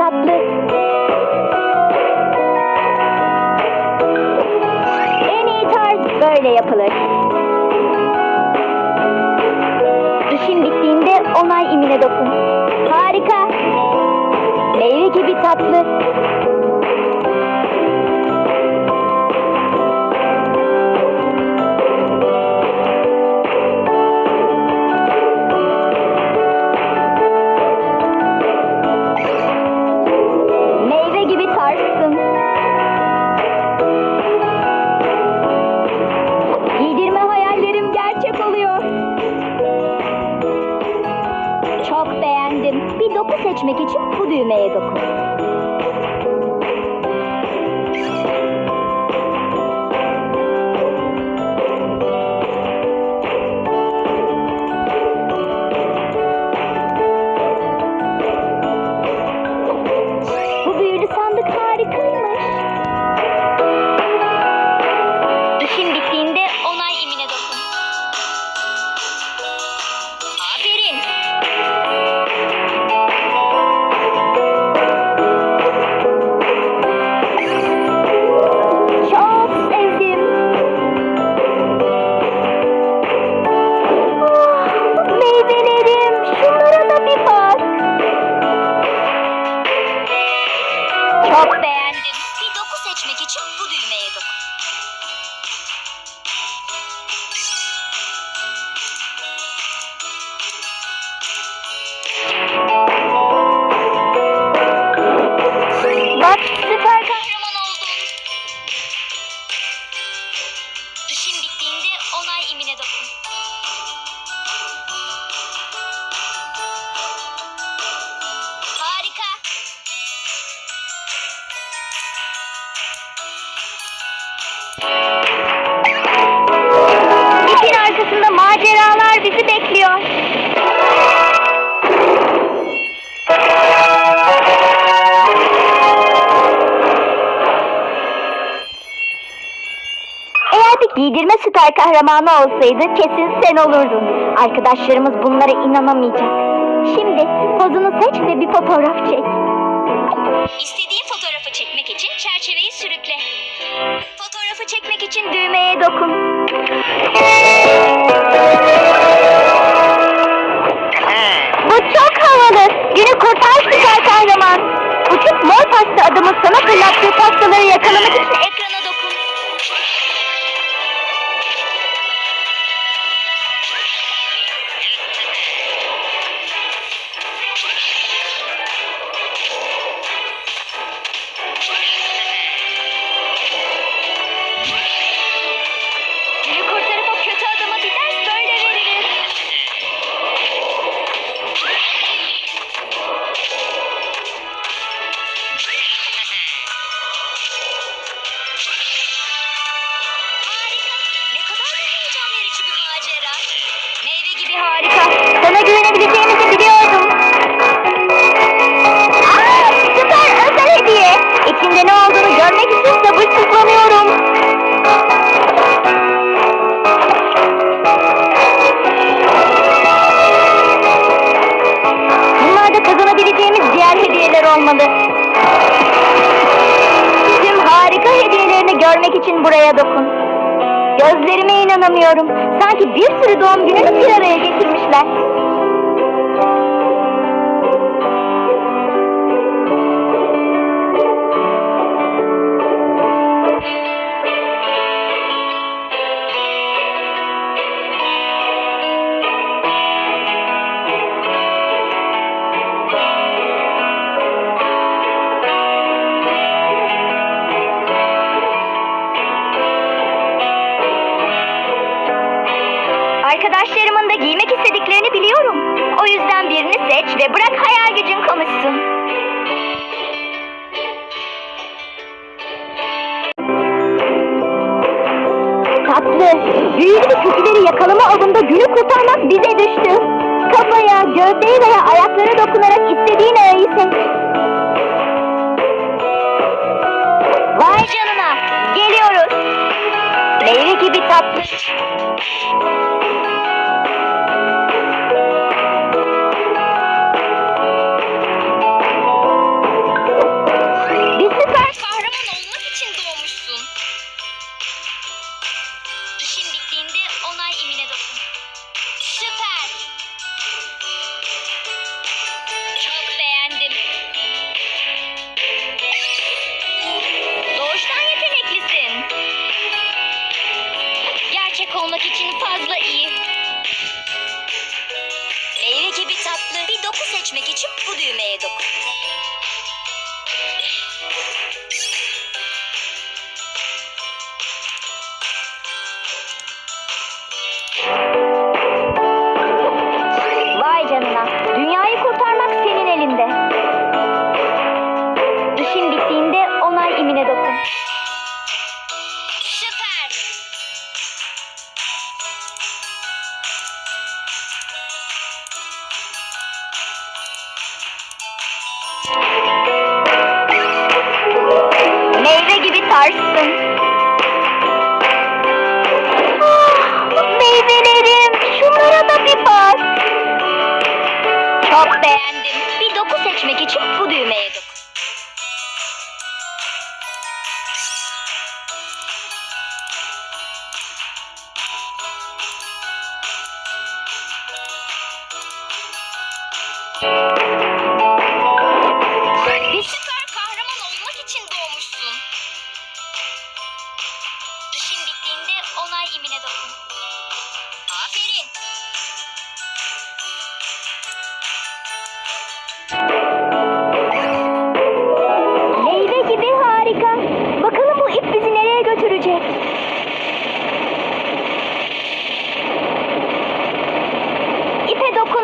tatlı. En iyi tarz böyle yapılır. İşin bittiğinde onay imine dokun. Harika. Meyve gibi tatlı. Giydirme süper kahramanı olsaydı kesin sen olurdun. Arkadaşlarımız bunlara inanamayacak. Şimdi pozunu seç ve bir fotoğraf çek. İstediğin fotoğrafı çekmek için çerçeveyi sürükle. Fotoğrafı çekmek için düğmeye dokun. Bu çok havalı. Günü kurtar süper kahraman. Uçup mor pasta adamın sana fırlattığı pastaları yakalamak olmalı. Tüm harika hediyelerini görmek için buraya dokun. Gözlerime inanamıyorum. Sanki bir sürü doğum gününü bir araya getirmişler. aldı. Büyülü kişileri yakalama avında günü kurtarmak bize düştü. Kafaya, gövdeye veya ayaklara dokunarak istediğin arayı seç. Vay canına, geliyoruz. Meyve gibi tatlı. Tarsın. Ah, meyvelerim. Şunlara da bir bak. Çok beğendim. Bir doku seçmek için bu düğmeye dokun. Bir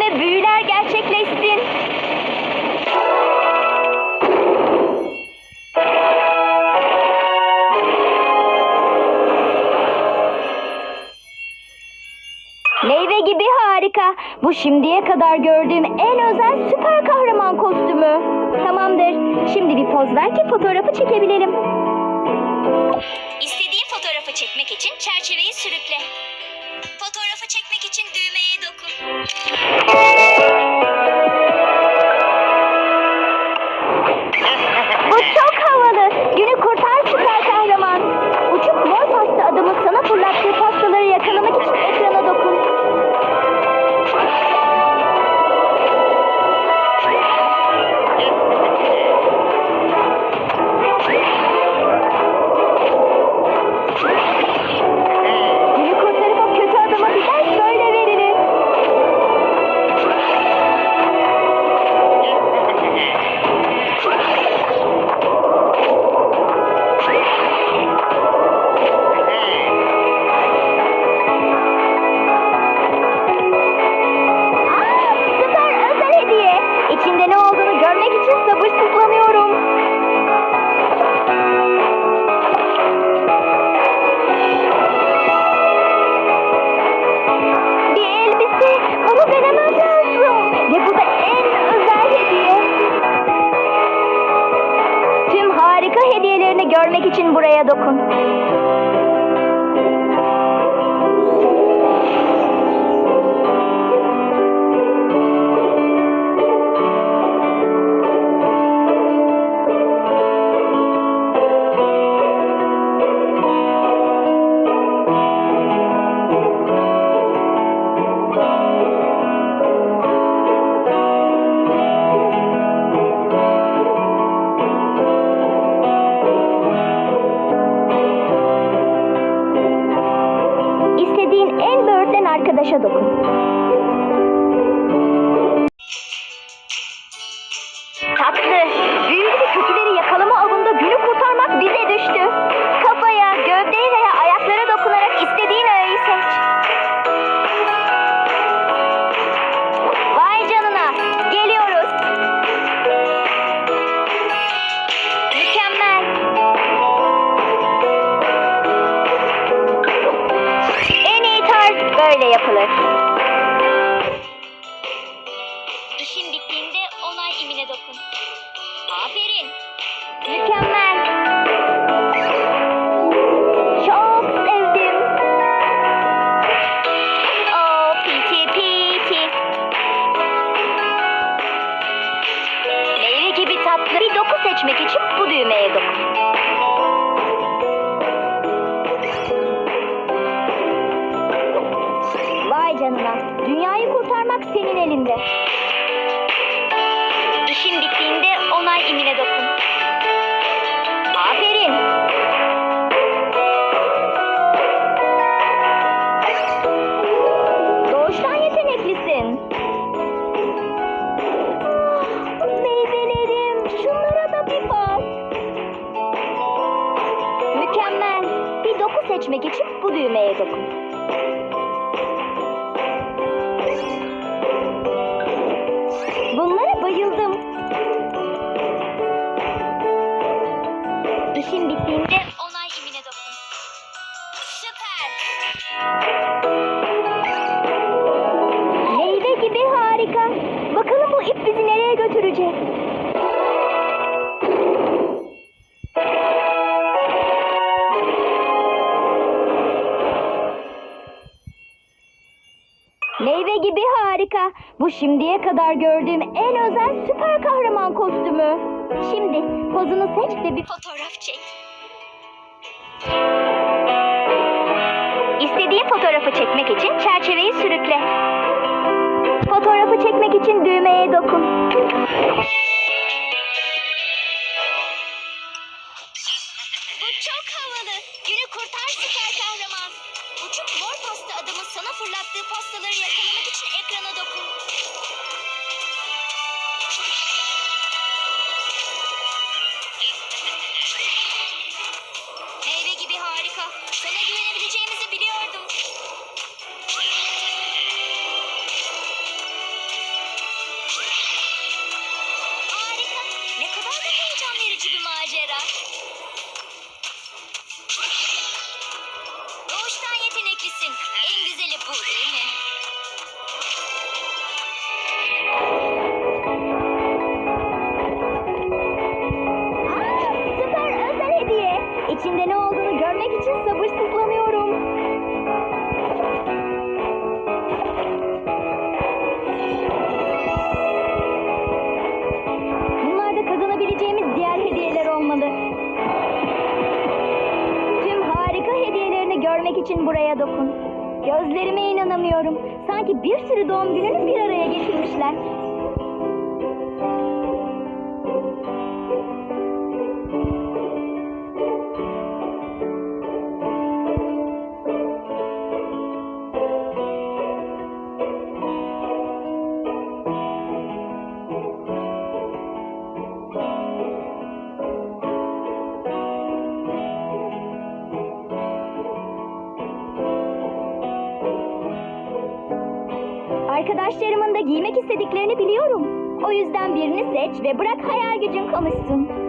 ve büyüler gerçekleşsin. Meyve gibi harika. Bu şimdiye kadar gördüğüm en özel süper kahraman kostümü. Tamamdır. Şimdi bir poz ver ki fotoğrafı çekebilelim. İstediğin fotoğrafı çekmek için çerçeveyi sürükle. Dokun. Bu için buraya dokun. Tatlı, Vay canına. Dünyayı kurtarmak senin elinde. İşin bittiğinde onay imine dokun. Aferin. Doğuştan yeteneklisin. Meyvelerim, şunlara da bir bak. Mükemmel. Bir doku seçmek için bu düğmeye dokun. İşin bittiğinde Onay imine dokun. Süper. meyve gibi harika. Bakalım bu ip bizi nereye götürecek? Meyve gibi harika. Bu şimdiye kadar gördüğüm en özel süper kahraman kostümü. Şimdi pozunu seç ve bir Fotoğraf çek. İstediğin fotoğrafı çekmek için çerçeveyi sürükle. Fotoğrafı çekmek için düğmeye dokun. Bu çok havalı. Günü kurtar süper kahraman. Uçuk mor pasta adamın sana fırlattığı pastaları yakalamak için ekrana dokun. Sana güvenebileceğimizi biliyordum. Harika. Ne kadar da heyecan verici bir macera. Doğuştan yeteneklisin. En güzeli bu değil mi? Görmek için buraya dokun. Gözlerime inanamıyorum. Sanki bir sürü doğum gününü bir araya getirmişler. Giymek istediklerini biliyorum. O yüzden birini seç ve bırak hayal gücün konuşsun.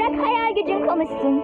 Bırak hayal gücün konuşsun.